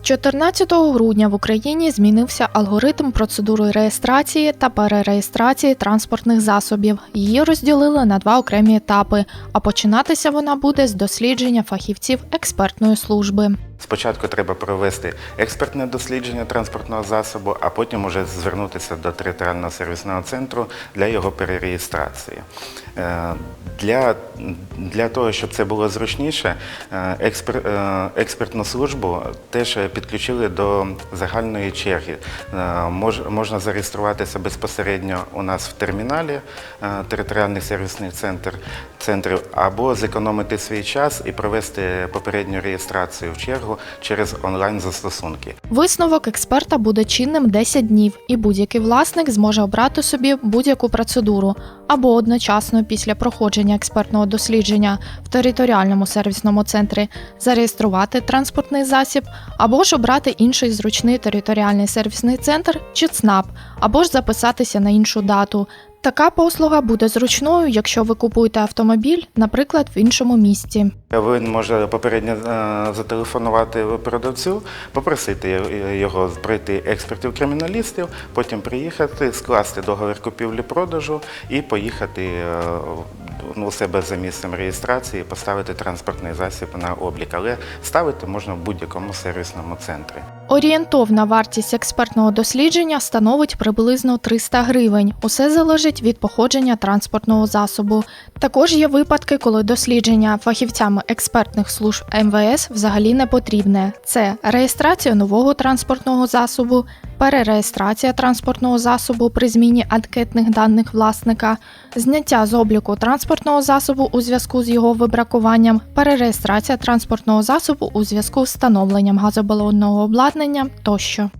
14 грудня в Україні змінився алгоритм процедури реєстрації та перереєстрації транспортних засобів. Її розділили на два окремі етапи, а починатися вона буде з дослідження фахівців експертної служби. Спочатку треба провести експертне дослідження транспортного засобу, а потім уже звернутися до територіального сервісного центру для його перереєстрації. Е, Для, для того, щоб це було зручніше, е, експер, е, експертну службу теж підключили до загальної черги. Мож, можна зареєструватися безпосередньо у нас в терміналі територіальний сервісний центр центрів, або зекономити свій час і провести попередню реєстрацію в чергу через онлайн-застосунки. Висновок експерта буде чинним 10 днів, і будь-який власник зможе обрати собі будь-яку процедуру або одночасно після проходження експертного дослідження в територіальному сервісному центрі зареєструвати транспортний засіб, або ж обрати інший зручний територіальний сервісний центр чи ЦНАП, або ж записатися на іншу дату. Така послуга буде зручною, якщо ви купуєте автомобіль, наприклад, в іншому місті. Він може попередньо е, зателефонувати продавцю, попросити його пройти експертів-криміналістів, потім приїхати, скласти договір купівлі-продажу і поїхати е, ну, у себе за місцем реєстрації, поставити транспортний засіб на облік. Але ставити можна в будь-якому сервісному центрі. Орієнтовна вартість експертного дослідження становить приблизно 300 гривень. Усе залежить від походження транспортного засобу. Також є випадки, коли дослідження фахівцями експертних служб МВС взагалі не потрібне. Це реєстрація нового транспортного засобу, перереєстрація транспортного засобу при зміні анкетних даних власника, зняття з обліку транспортного засобу у зв'язку з його вибракуванням, перереєстрація транспортного засобу у зв'язку з встановленням газобалонного обладнання тощо.